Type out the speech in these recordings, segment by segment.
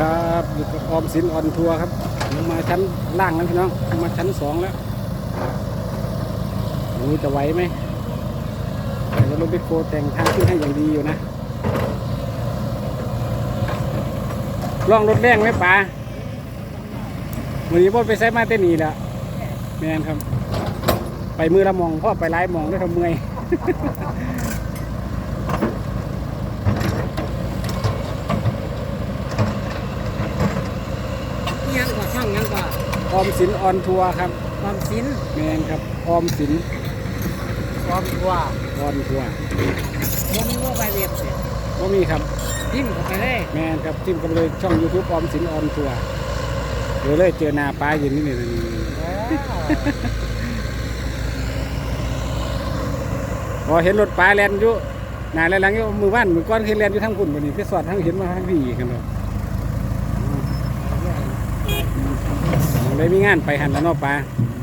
ครับอยู่กับออมสินออนทัวร์ครับลงมาชั้นล่างแล้วพี่น้องลงมาชั้นสองแล้วไม่รู้จะไหวไหมแต่รถเบคโคแต่งทางขึ้นให้อย่างดีอยู่นะล่องรถแรงไหมป๋าวันนี้พ่อไปใช้มาเต้นีแล้วแมนครับ ไปมือละมองพ่อไปไล่มองด้วยทำเมื่อย ยังกว่าช่องยังกว่า ออมสินออนทัวร์ครับความสินแมนครับออมสินความว่าออนทัวร์ผมมีว่าไปเรียบเนี่ยก็มีครับทิ้งเข้าไปเลยแมนครับจิ้มกันเลยช่อง YouTube ออมสินออนทัวร์เดี๋ยวเลยเจอหนาป้าอยู่นี่นี่นี่พอเห็นรถป้าแลนอยู่หนาแลนหลังอยู่มือบ้านมือก้อนคือแลนอยู่ทั้งคุณวันนี้พี่สอดทั้งเห็นมาทั้งพี่กันเลย เลยมีงานไปหันแล้วเนาะป้า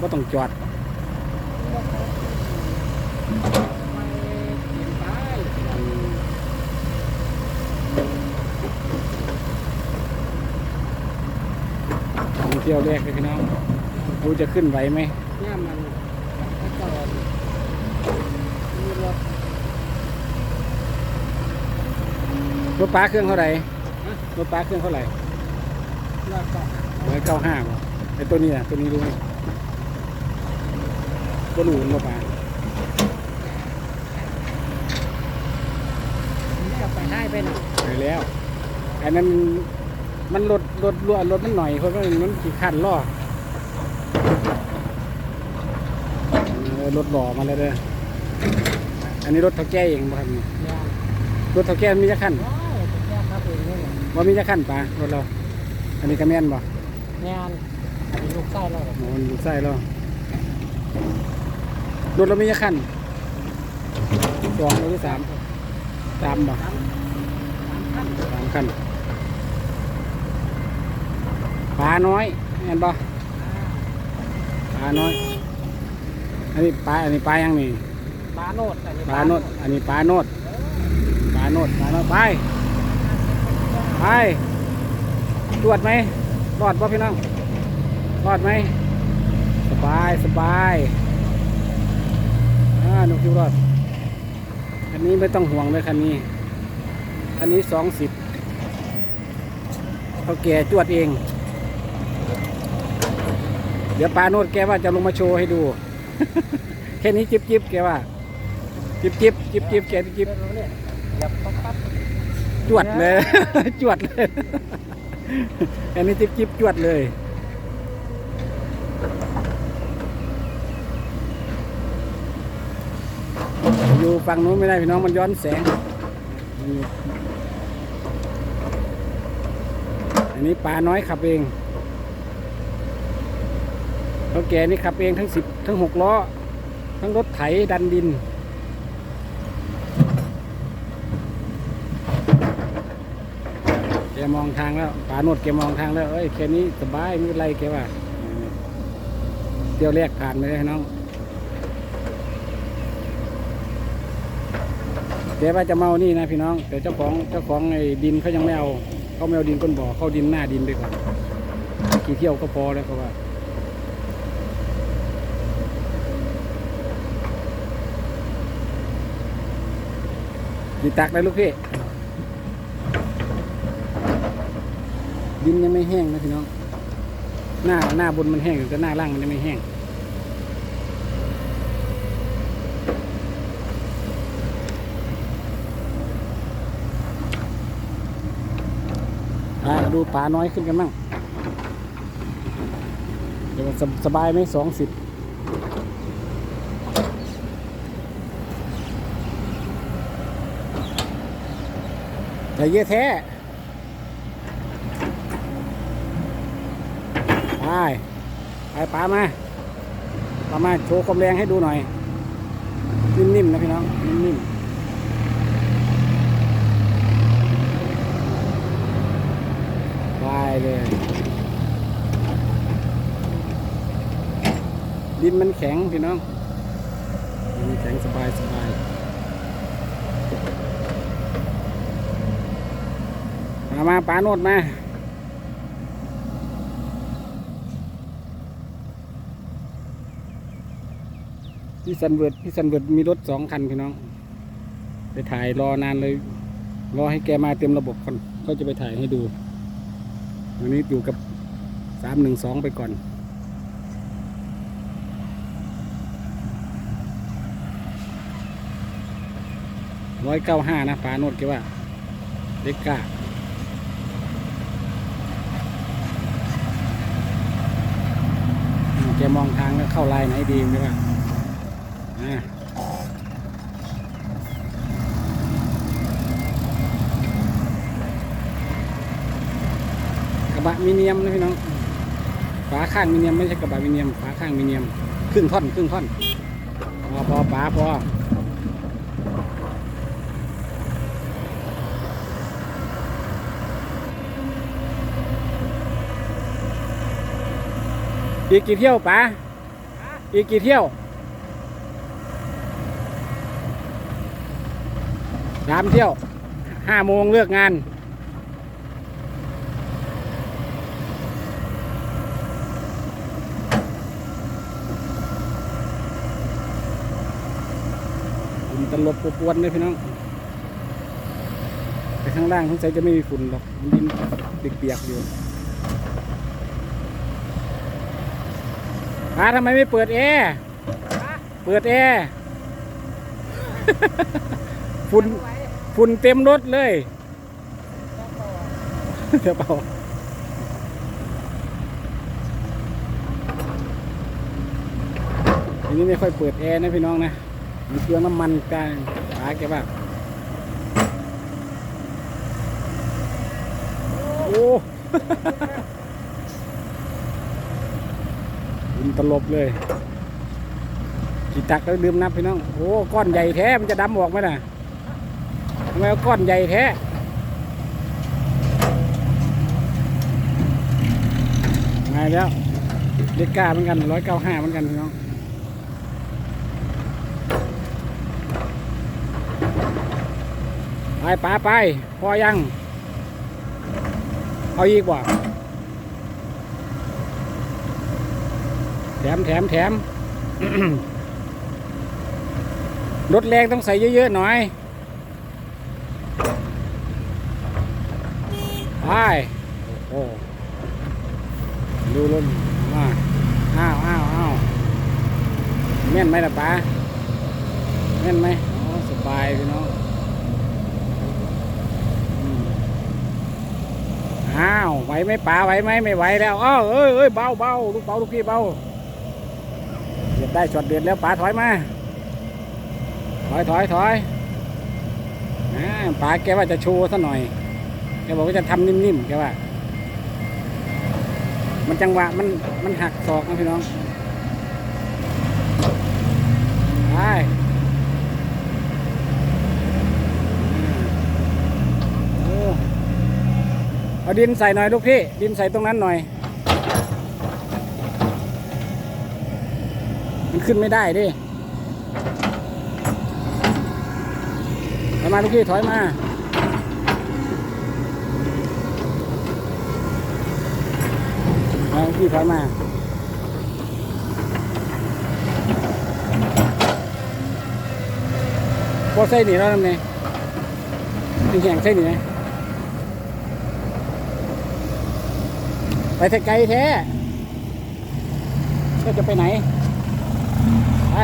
ก็ต้องจอดท่องเที่ยวแรกเลยพี่น้องดูจะขึ้นไหวไหมเนี่ยมันจอดมีรถรถป้าเครื่องเท่าไหร่รถป้าเครื่องเท่าไหร่รถก็ร้อยเก้าห้า ไอ้ตัวนี้อะตัวนี้รู้ไหมตัวหนูรถป้าจะไปได้ไปหน่อยไปแล้วอันนั้นมันรถรถรถรถมันหน่อยเพราะว่ามันขี่ขันล่อเออรถหล่อมาแล้วเด้ออันนี้รถเท่าแก่เองบ่ครับนี่ยังรถเท่าแก่มีจะขั้นว้าวแค่ครับเองนี่แหละว่ามีจะขั้นป้ารถเรา อันนี้ก็แม่นบ่งานอันนี้ ลูกไส้เราเหรอโอ้มันอยู่ใส่แล้วรถเรามีจะขั้นสองหรือสามสามบ่สามสามขั้นสามขั้นปลาน้อยแม่นบ่ปลาน้อย อันนี้ปลาอันนี้ปลายังนี่ปลาโนดอันนี้ปลาโนดอันนี้ปลาโนดปลาโนดปลาโนดไปไปตรวจไหมรอดป่ะพี่น้อง รอดไหม สบายสบายอ่าหนุคิวรอด คันนี้ไม่ต้องห่วงเลยคันนี้ คันนี้สองสิบเขาแก่จวดเอง เดี๋ยวปลาโนดแกว่าจะลงมาโชว์ให้ดู แค่นี้จิบจิบแกว่า จิบจิบจิบจิบแกจิบเดี๋ยวเนี่ยอย่าปั๊บปั๊บจวดเลย จวดเลยอันนี้จิบจิบจวดเลย อยู่ฝั่งนู้นไม่ได้พี่น้องมันย้อนแสง อันนี้ปลาน้อยขับเองเขาแกนี่ขับเองทั้งสิบทั้งหกล้อ ทั้งรถไถดันดิน แกมองทางแล้วป่าโนดแกมองทางแล้ว เอ้ยแค่นี้สบายไม่เป็นไรแกว่า ที่ยวแรกผ่านไปเลยน้องแกว่าจะเมานี่นะพี่น้อง แต่เจ้าของเจ้าของไอ้ดินเขายังไม่เอาเขาไม่เอาดินก้นบ่อเขาดินหน้าดินไปก่อนกี่เที่ยวก็พอแล้วเขาว่าดีตักเลยลูกพี่ดินยังไม่แห้งนะพี่น้อง หน้าหน้าบนมันแห้งแต่หน้าล่างมันยังไม่แห้ง อ่าดูปลาน้อยขึ้นกันบ้างเดี๋ยวสสบายไหมสองสิบแต่เยอะแท้ไปไปปลามาปลามาโชว์ความแรงให้ดูหน่อย นิ่มๆนะพี่น้อง นิ่มๆ ดินมันแข็งพี่น้องดินแข็งสบายสบายมามาปลาโนดมาพี่สันเวิร์ดพี่สันเวิร์ดมีรถสองคันพี่น้อง ไปถ่ายรอนานเลย รอให้แกมาเต็มระบบก่อนก็จะไปถ่ายให้ดู วันนี้อยู่กับสามหนึ่งสองไปก่อน ร้อยเก้าห้านะปลาโนดแกว่า เล็กกาอืมแกมองทางแล้วเข้าลายไหนดีใช่ป่ะอ่ากระบะมีเนียมนะพี่น้อง ฝาข้างมีเนียมไม่ใช่กระบะมีเนียม ฝาข้างมีเนียม ครึ่งท่อน ครึ่งท่อน พอพอป๋าพอ อีกกี่เที่ยวป๋าอีกกี่เที่ยวสามเที่ยวห้าโมงเลิกงาน ฝุ่นตลบปวนเลยพี่น้อง แต่ข้างล่างสงสัยจะไม่มีฝุ่นหรอก มันดินเปียกๆอยู่ ป้าทำไมไม่เปิดแอร์เปิดแอร์ฝุ่นฝุ่นเต็มรถเลยเดี๋ยวเปล่าทีนี้ไม่ค่อยเปิดแอร์นะพี่น้องนะมีเครื่องน้ำมันกลางฝาแกบ้างโอ้ินตลบเลยกี่ตักแล้วลืมนับพี่น้อง โอ้ก้อนใหญ่แท้มันจะดำออกไหมน่ะทำไมก้อนใหญ่แท้ไงแล้วเล็กก้าเหมือนกันร้อยเก้าห้าเหมือนกันพี่น้องไปป๋าไปพอยัง เอาอีกบ่ แถมแถมแถมรถแรงต้องใส่เยอะ ๆ หน่อย ไป โอ้ดูรถมาอ้าวอ้าวอ้าวแม่นไหมล่ะป๋าแม่นไหมอ๋อสบายพี่น้องอ้าวไหวไหมป๋าไหวไหมไม่ไหวแล้วอ้าวเอ้ยเอ้ยเบาเบาลูกเบาลูกพี่เบาเด็ด ได้ช็อตเด็ดแล้วป๋าถอยมา ถอยถอยถอยอป๋าแกว่าจะโชว์ซะหน่อย แกบอกว่าจะทำนิ่มๆแกว่า มันจังหวะมันมันหักศอกนะพี่น้องไปเอาดินใส่หน่อยลูกพี่ ดินใส่ตรงนั้นหน่อย มันขึ้นไม่ได้ดิถอยมาลูกพี่ถอยมาลูกพี่ถอยมาพอใส่หนีแล้วทำไงมีแข่งใส่หนีไหมไปไกลแท้จะไปไหน ไป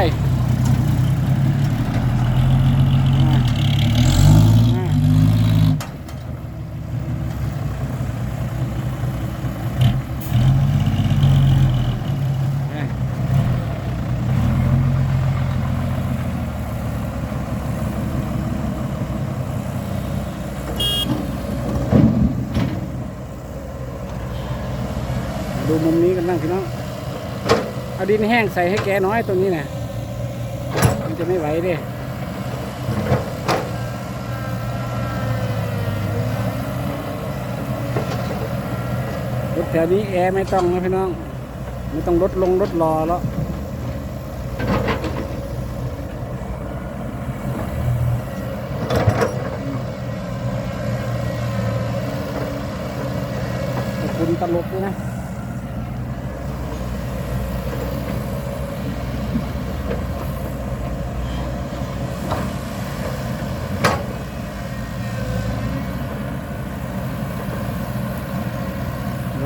ดูมุมนี้กันบ้างพี่น้อง เอาดินแห้งใส่ให้แกน้อยตรงนี้นะ จะไม่ไหวเดิรถแถวนี้แอร์ไม่ต้องนะพี่น้อง ไม่ต้องรถลงรถรอแล้วขอบคุณตลกด้วยนะ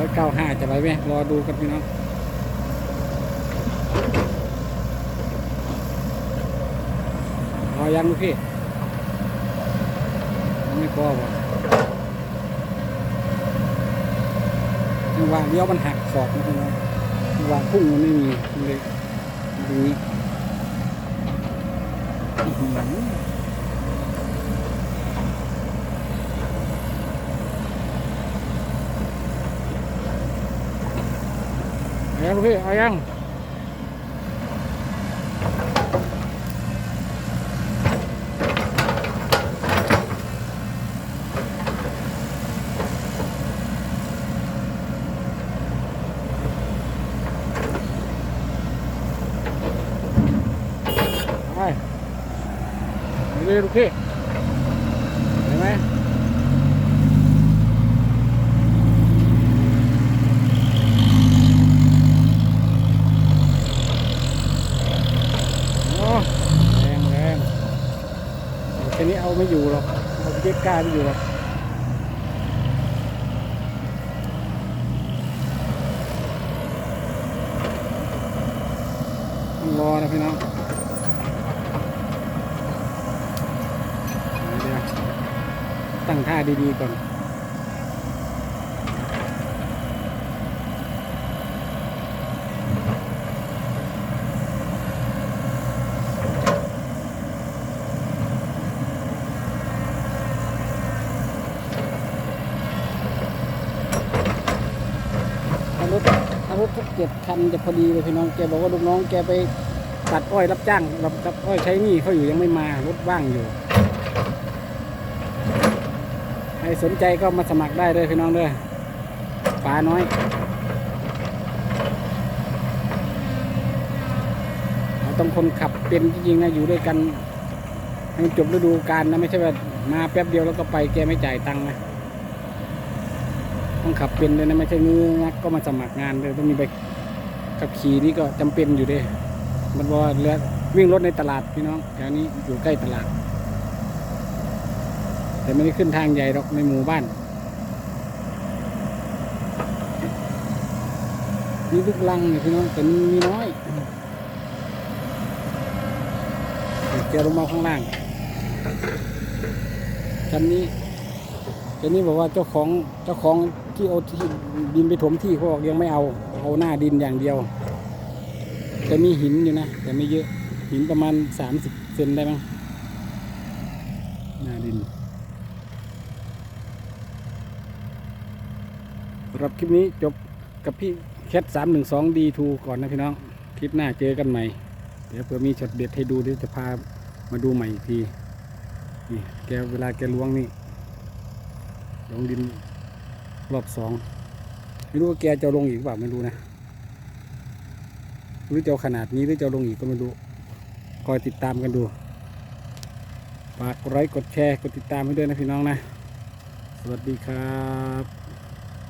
อ เก้าห้าจะ ไปไหมรอดูกันพี่น้องรอยังลูกพี่ไม่พอบ่จังหวะเลี้ยวมันหักศอกนะพี่น้องจังหวะพุ่งมันไม่มีเลยตรงนี้อื้อหือเอา ยังลูกพี่เอายังไปเรื่อยๆลูกพี่เห็นไหมโอ้แรงแรงแค่นี้เอา ไม่อยู่หรอกเอาเจ็ดก้าไม่อยู่หรอกต้องรอนะพี่น้องตั้งท่าดีๆก่อน ถ้าร ถ้ารถสักเจ็ดคันจะพอดีเลยพี่น้องแกบอกว่าลูกน้องแกไปตัดอ้อยรับจ้างรับรับอ้อยใช้หนี้เขาอยู่ยังไม่มารถว่างอยู่ใครสนใจก็มาสมัครได้เลยพี่น้องเด้อปลาน้อยเราต้องคนขับเป็นจริงๆนะอยู่ด้วยกันให้จบฤดูกาลนะไม่ใช่ว่ามาแป๊บเดียวแล้วก็ไปแกไม่จ่ายตังค์นะ ต้องขับเป็นเลยนะไม่ใช่เงื้องักก็มาสมัครงานเลยต้องมีใบขับขี่นี่ก็จำเป็นอยู่เด้มันว่าเรือวิ่งรถในตลาดพี่น้องแถวนี้อยู่ใกล้ตลาด แต่ไม่ได้ขึ้นทางใหญ่หรอกในหมู่บ้านมีลูกลังเนี่ยพี่น้องแต่มันมีน้อยเจอลงมาข้างล่างชั้นนี้ชั้นนี้บอกว่าเจ้าของเจ้าของ ที่เอาที่ดินไปถมที่เขาบอกยังไม่เอาเอาหน้าดินอย่างเดียว แต่มีหินอยู่นะ แต่ไม่เยอะหินประมาณสามสิบเซนได้มั้งหน้าดินสำหรับคลิปนี้จบกับพี่แคทสามหนึ่งสองดีทูก่อนนะพี่น้องคลิปหน้าเจอกันใหม่ เดี๋ยวเผื่อมีช็อตเด็ดให้ดูเดี๋ยวจะพามาดูใหม่อีกทีนี่แกเวลาแกล้วงนี่ลงดิน รอบสองไม่รู้ว่าแกจะลงอีกหรือเปล่าไม่รู้นะหรือจะเอขนาดนี้หรือจะเอลงอีกก็ไม่รู้คอยติดตามกันดูฝากกดไลค์กดแชร์กดติดตามให้ด้วยนะพี่น้องนะ สวัสดีครับ